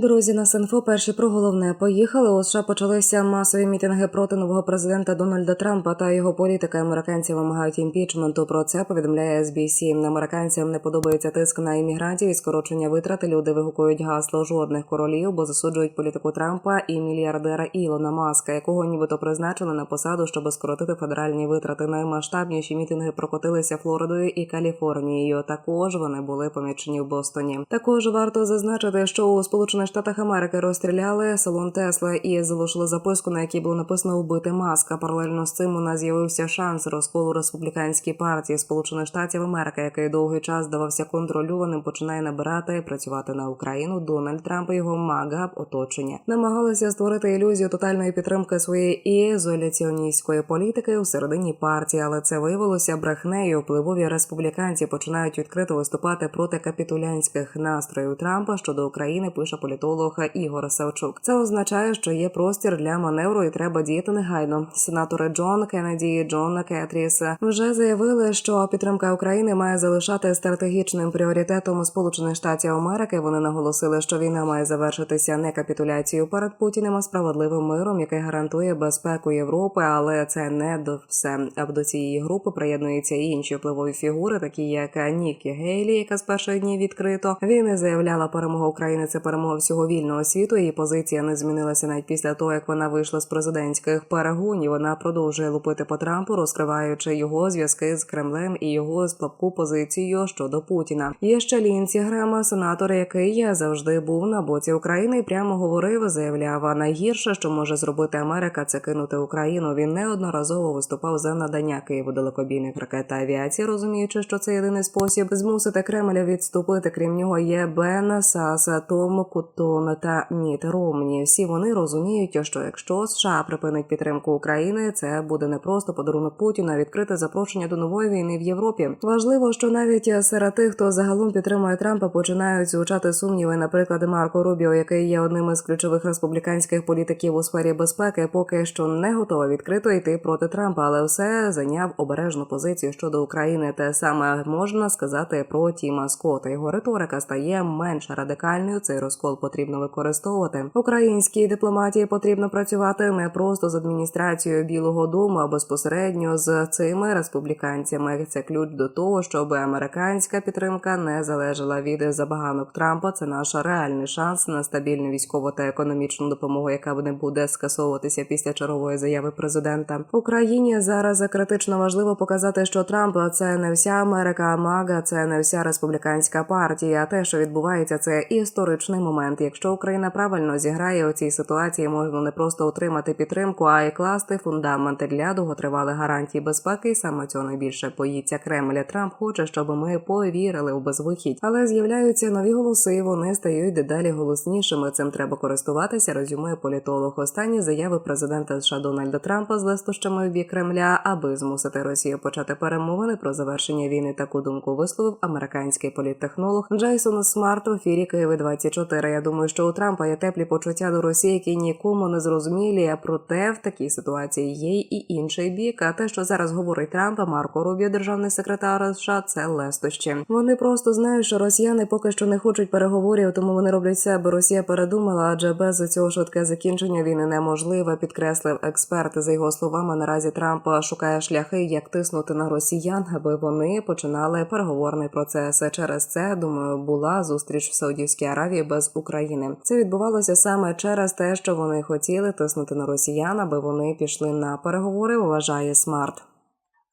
Друзі, на Синфо перші про головне поїхали. У США почалися масові мітинги проти нового президента Дональда Трампа та його політики. Американці вимагають імпічменту. Про це повідомляє SBC. Американцям не подобається тиск на іммігрантів і скорочення витрати. Люди вигукують гасло жодних королів, бо засуджують політику Трампа і мільярдера Ілона Маска, якого нібито призначили на посаду, щоб скоротити федеральні витрати. Наймасштабніші мітинги прокотилися Флоридою і Каліфорнією. Також вони були помічені в Бостоні. Також варто зазначити, що у Сполучених Штатах Америки розстріляли салон Тесла і залишили записку, на якій було написано вбити маска. Паралельно з цим у нас з'явився шанс розколу республіканській партії Сполучених Штатів Америки, який довгий час здавався контрольованим, починає набирати і працювати на Україну. Дональд Трамп і його мага оточення намагалися створити ілюзію тотальної підтримки своєї ізоляціоністської політики у середині партії, але це виявилося брехнею. Впливові республіканці починають відкрито виступати проти капітулянських настроїв Трампа щодо України. Пише політолог Ігор Савчук. Це означає, що є простір для маневру і треба діяти негайно. Сенатори Джон Кеннеді і Джон Кетріс вже заявили, що підтримка України має залишати стратегічним пріоритетом Сполучених Штатів Америки. Вони наголосили, що війна має завершитися не капітуляцією перед Путіним, а справедливим миром, який гарантує безпеку Європи. Але це не до все. А до цієї групи приєднуються і інші впливові фігури, такі як Нікі Гейлі, яка з перших днів відкрито він заявляла перемога України. Це перемога всього вільного світу. Її позиція не змінилася навіть після того, як вона вийшла з президентських перегонів. Вона продовжує лупити по Трампу, розкриваючи його зв'язки з Кремлем і його слабку позицію щодо Путіна. Є ще Лінсі Грема, сенатор, який завжди був на боці України, і прямо говорив, заявляв найгірше, що може зробити Америка, це кинути Україну. Він неодноразово виступав за надання Києву далекобійних ракет авіації, розуміючи, що це єдиний спосіб змусити Кремля відступити. Крім нього, є Бен Саса, Том Кутон та Міт Ромні. Всі вони розуміють, що якщо США припинить підтримку України, це буде не просто подарунок Путіна, а відкрите запрошення до нової війни в Європі. Важливо, що навіть серед тих, хто загалом підтримує Трампа, починають звучати сумніви. Наприклад, Марко Рубіо, який є одним із ключових республіканських політиків у сфері безпеки, поки що не готовий відкрито йти проти Трампа, але все зайняв обережну позицію щодо України. Те саме можна сказати про Тіма Скотта. Його риторика стає менш радикальною. Цей розкол потрібно використовувати. Українській дипломатії потрібно працювати не просто з адміністрацією Білого Дому, а безпосередньо з цими республіканцями. Це ключ до того, щоб американська підтримка не залежала від забаганок Трампа. Це наш реальний шанс на стабільну військову та економічну допомогу, яка не буде скасовуватися після чергової заяви президента. Україні зараз критично важливо показати, що Трамп це не вся Америка, а Мага це не вся республіканська партія. Те, що відбувається, це історичний момент. Якщо Україна правильно зіграє у цій ситуації, можна не просто отримати підтримку, а й класти фундаменти для довготривалих гарантій безпеки. Саме цього найбільше боїться Кремля. Трамп хоче, щоб ми повірили у безвихідь, але з'являються нові голоси. і Вони стають дедалі голоснішими. Цим треба користуватися. Резюмує політолог. Останні заяви президента США Дональда Трампа з листощами в бік Кремля, аби змусити Росію почати перемовини про завершення війни. Таку думку висловив американський політтехнолог Джейсон Смарт у ефірі Києви 24 Я думаю, що у Трампа є теплі почуття до Росії, які нікому не зрозумілі. Проте в такій ситуації є і інший бік. А те, що зараз говорить Трампа, Марко Рубіо, державний секретар США, це лестощі. Вони просто знають, що росіяни поки що не хочуть переговорів, тому вони роблять все, аби Росія передумала, адже без цього швидке закінчення війни неможливе, підкреслив експерт. За його словами, наразі Трамп шукає шляхи, як тиснути на росіян, аби вони починали переговорний процес. Через це думаю, була зустріч в Саудівській Аравії без України. Це відбувалося саме через те, що вони хотіли тиснути на росіян, аби вони пішли на переговори. Вважає Смарт.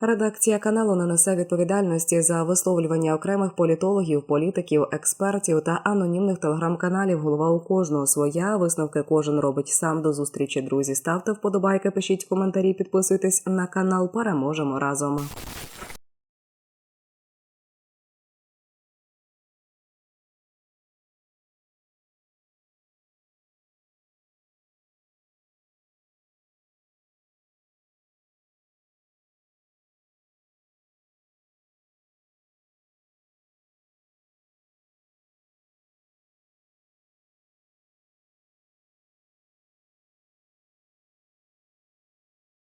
Редакція каналу не несе відповідальності за висловлювання окремих політологів, політиків, експертів та анонімних телеграм-каналів. Голова у кожного своя висновки кожен робить сам до зустрічі. Друзі, ставте вподобайки, пишіть коментарі, підписуйтесь на канал. Переможемо разом.